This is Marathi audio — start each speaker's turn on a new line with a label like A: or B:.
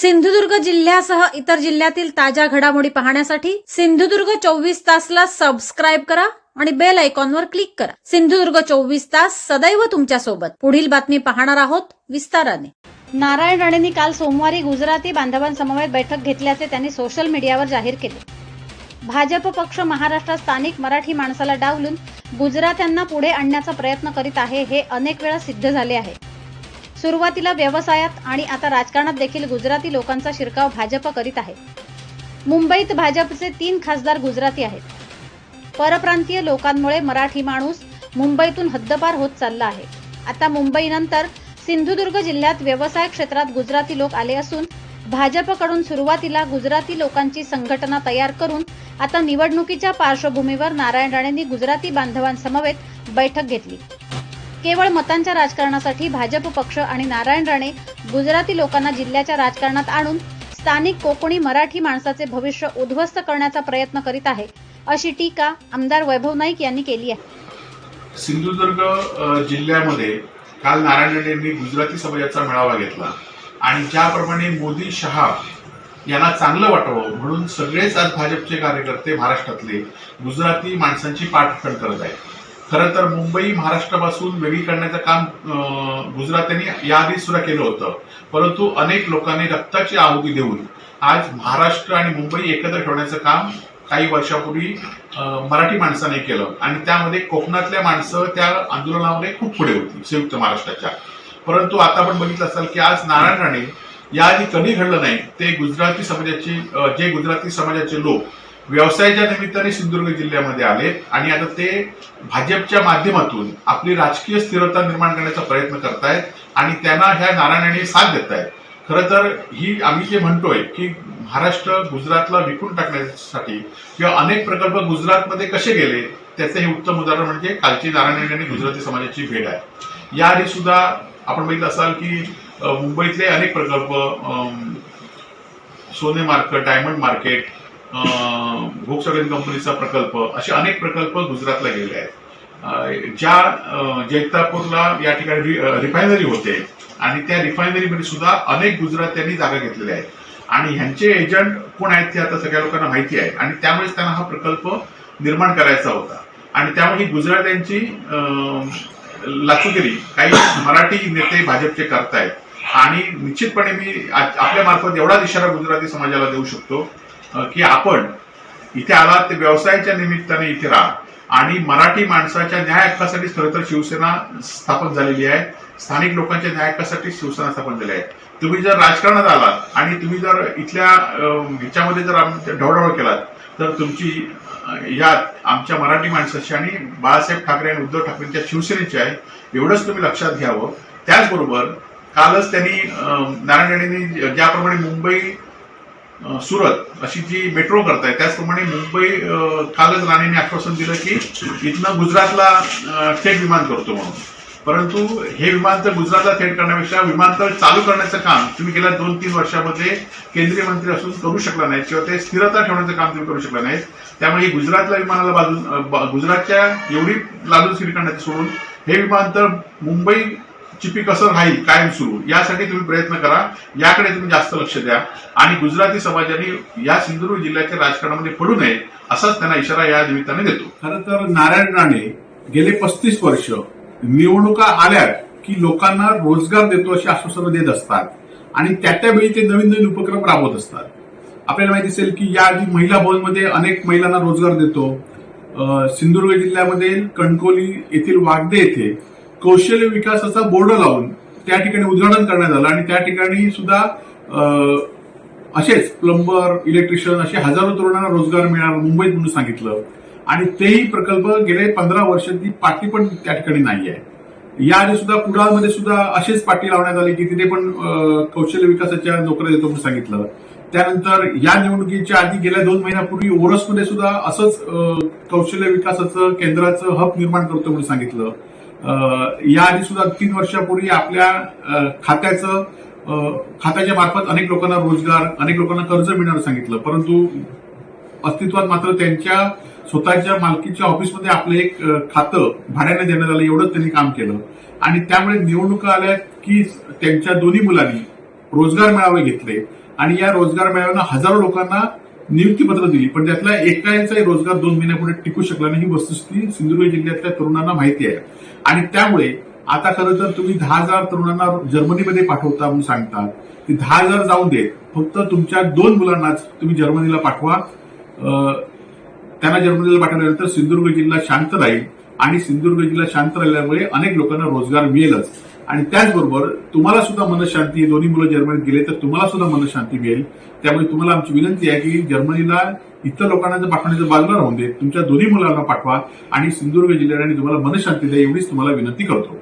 A: सिंधुदुर्ग जिल्ह्यासह इतर जिल्ह्यातील ताज्या घडामोडी पाहण्यासाठी सिंधुदुर्ग चोवीस तासला सबस्क्राईब करा आणि बेल आयकॉनवर क्लिक करा. सिंधुदुर्ग चोवीस तास सदैव तुमच्यासोबत. पुढील बातमी पाहणार आहोत विस्ताराने. नारायण राणेंनी काल सोमवारी गुजराती बांधवांसमवेत बैठक घेतल्याचे त्यांनी सोशल मीडियावर जाहीर केले. भाजप पक्ष महाराष्ट्रात स्थानिक मराठी माणसाला डावलून गुजरात्यांना पुढे आणण्याचा प्रयत्न करीत आहे हे अनेक वेळा सिद्ध झाले आहे. सुरुवातीला व्यवसायात आणि आता राजकारणात देखील गुजराती लोकांचा शिरकाव भाजप करीत आहे. मुंबईत भाजपचे तीन खासदार गुजराती आहेत. परप्रांतीय लोकांमुळे मराठी माणूस मुंबईतून हद्दपार होत चालला आहे. आता मुंबईनंतर सिंधुदुर्ग जिल्ह्यात व्यवसाय क्षेत्रात गुजराती लोक आले असून भाजपकडून सुरुवातीला गुजराती लोकांची संघटना तयार करून आता निवडणुकीच्या पार्श्वभूमीवर नारायण राणेंनी गुजराती बांधवांसमवेत बैठक घेतली. केवळ मतांच्या राजकारणासाठी भाजप पक्ष आणि नारायण राणे गुजराती लोकांना जिल्ह्याच्या राजकारणात आणून स्थानिक कोकणी मराठी माणसाचे भविष्य उद्ध्वस्त करण्याचा प्रयत्न करीत आहे अशी टीका आमदार वैभव नाईक यांनी केली आहे.
B: सिंधुदुर्ग जिल्ह्यामध्ये काल नारायण राणे यांनी गुजराती समाजाचा मेळावा घेतला. आणि ज्याप्रमाणे मोदी शहा यांना चांगलं वाटावं म्हणून सगळेच आज भाजपचे कार्यकर्ते महाराष्ट्रातले गुजराती माणसांची पाठराखण करत आहेत. खरं तर मुंबई महाराष्ट्रापासून वेगळी करण्याचं काम गुजरात गुजरात्यांनी याआधी सुद्धा केलं होतं. परंतु अनेक लोकांनी रक्ताची आहुती देऊन आज महाराष्ट्र आणि मुंबई एकत्र ठेवण्याचं काम काही वर्षापूर्वी मराठी माणसाने केलं. आणि त्यामध्ये कोकणातल्या माणसं त्या आंदोलनामध्ये खूप पुढे होती संयुक्त महाराष्ट्राच्या. परंतु आता आपण बघितलं असाल की आज नारायण राणे याआधी कधी घडलं नाही ते गुजराती समाजाचे जे गुजराती समाजाचे लोक व्यवसायाच्या निमित्ताने सिंधुदुर्ग जिल्ह्यामध्ये आले आणि आता ते भाजपच्या माध्यमातून आपली राजकीय स्थिरता निर्माण करण्याचा प्रयत्न करतायत आणि त्यांना ह्या नारायणाने साथ देत आहेत खरं तर ही आम्ही जे म्हणतोय की महाराष्ट्र गुजरातला विकून टाकण्यासाठी किंवा अनेक प्रकल्प गुजरातमध्ये कसे गेले त्याचं हे उत्तम उदाहरण म्हणजे कालची नारायण आणि गुजराती समाजाची भेट आहे. याआधी सुद्धा आपण बघितलं असाल की मुंबईतले अनेक प्रकल्प सोने मार्केट डायमंड मार्केट भोक्सवेन कंपनीचा प्रकल्प असे अनेक प्रकल्प गुजरातला गेले आहेत. ज्या जैतापूरला या ठिकाणी रि- रिफायनरी होते आणि त्या रिफायनरीमध्ये सुद्धा अनेक गुजरात्यांनी जागा घेतलेल्या आहेत. आणि ह्यांचे एजंट कोण आहेत ते आता सगळ्या लोकांना माहिती आहे. आणि त्यामुळेच त्यांना हा प्रकल्प निर्माण करायचा होता. आणि त्यामुळे ही गुजरात्यांची लाचुगिरी काही मराठी नेते भाजपचे करतायत. आणि निश्चितपणे मी आज आपल्या मार्फत एवढाच इशारा गुजराती समाजाला देऊ शकतो. की आपण इथे आलात ते व्यवसायाच्या निमित्ताने इथे राहा. आणि मराठी माणसाच्या न्याय हक्कासाठी खरं तर शिवसेना स्थापन झालेली आहे. स्थानिक लोकांच्या न्याय हक्कासाठी शिवसेना स्थापन झाली आहे. तुम्ही जर राजकारणात आलात आणि तुम्ही जर इथल्या ह्याच्यामध्ये जर आम- केलात तर तुमची यात आमच्या मराठी माणसाची आणि बाळासाहेब ठाकरे आणि उद्धव ठाकरेंच्या शिवसेनेची आहे. एवढंच तुम्ही लक्षात घ्यावं. त्याचबरोबर कालच त्यांनी नारायण राणेंनी ज्याप्रमाणे मुंबई सुरत अशी जी मेट्रो करताय त्याचप्रमाणे मुंबई कालच राणेंनी आश्वासन दिलं की इथनं गुजरातला थेट विमान करतो म्हणून. परंतु हे विमानतळ गुजरातला थेट करण्यापेक्षा विमानतळ चालू करण्याचं काम तुम्ही गेल्या दोन तीन वर्षामध्ये केंद्रीय मंत्री असून करू शकला नाही किंवा ते स्थिरता ठेवण्याचं काम तुम्ही करू शकला नाही त्यामुळे गुजरातला विमानाला बाजू गुजरातच्या एवढी लालूचगिरी करण्याचं सोडून हे विमानतळ मुंबई चिपी कसं राहील कायम सुरू. यासाठी तुम्ही प्रयत्न करा. याकडे तुम्ही जास्त लक्ष द्या. आणि गुजराती समाजाने या सिंधुदुर्ग जिल्ह्याच्या राजकारणामध्ये पडू नये असाच त्यांना इशारा या निमित्ताने देतो.
C: खरं तर नारायण राणे गेले पस्तीस वर्ष निवडणुका आल्या की लोकांना रोजगार देतो अशी आश्वासनं देत असतात. आणि त्या त्यावेळी ते नवीन नवीन उपक्रम राबवत असतात. आपल्याला माहिती असेल की या आधी महिला भवनमध्ये अनेक महिलांना रोजगार देतो. सिंधुदुर्ग जिल्ह्यामध्ये कणकोली येथील वागदे येथे कौशल्य विकासाचा बोर्ड लावून त्या ठिकाणी उद्घाटन करण्यात आलं. आणि त्या ठिकाणी सुद्धा अं, असेच प्लंबर इलेक्ट्रिशियन असे हजारो तरुणांना रोजगार मिळणार मुंबईत म्हणून सांगितलं. आणि तेही प्रकल्प गेले पंधरा वर्ष ती पाठी पण त्या ठिकाणी नाही आहे याआधी सुद्धा कुडाळमध्ये सुद्धा अशीच पाठी लावण्यात आली की तिथे पण कौशल्य विकासाच्या नोकऱ्या देतो म्हणून सांगितलं. त्यानंतर या निवडणुकीच्या आधी गेल्या दोन महिन्यापूर्वी ओरसमध्ये सुद्धा असंच कौशल्य विकासाचं केंद्राचं हब निर्माण करतो म्हणून सांगितलं. याआधी सुद्धा तीन वर्षापूर्वी आपल्या खात्याचं खात्याच्या मार्फत अनेक लोकांना रोजगार अनेक लोकांना कर्ज मिळणार सांगितलं. परंतु अस्तित्वात मात्र त्यांच्या स्वतःच्या मालकीच्या ऑफिसमध्ये आपलं एक खातं भाड्याने देण्यात आलं एवढंच त्यांनी काम केलं. आणि त्यामुळे निवडणुका आल्या की त्यांच्या दोन्ही मुलांनी रोजगार मेळावे घेतले.
B: आणि या रोजगार मेळाव्यानं हजारो लोकांना नियुक्तीपत्र दिली पण त्यातला एकाचाही रोजगार दोन महिन्यापुढे टिकू शकला नाही. ही वस्तुस्थिती सिंधुदुर्ग जिल्ह्यातल्या तरुणांना माहिती आहे. आणि त्यामुळे आता खरं तर तुम्ही दहा हजार तरुणांना जर्मनीमध्ये पाठवता म्हणून सांगतात. की दहा हजार जाऊन देत फक्त तुमच्या दोन मुलांनाच तुम्ही जर्मनीला पाठवा. अं, त्यांना जर्मनीला पाठवल्यानंतर सिंधुदुर्ग जिल्हा शांत राहील आणि सिंधुदुर्ग जिल्हा शांत राहिल्यामुळे अनेक लोकांना रोजगार मिळेलच. आणि त्याचबरोबर तुम्हाला सुद्धा मनशांती दोन्ही मुलं जर्मनीत गेले तर तुम्हाला सुद्धा मनशांती मिळेल. त्यामुळे तुम्हाला आमची विनंती आहे की जर्मनीला इतर लोकांना जर पाठवण्याचं बाजूला राहून दे तुमच्या दोन्ही मुलांना पाठवा आणि सिंधुदुर्ग जिल्ह्याने तुम्हाला मनशांती द्या एवढीच तुम्हाला विनंती करतो.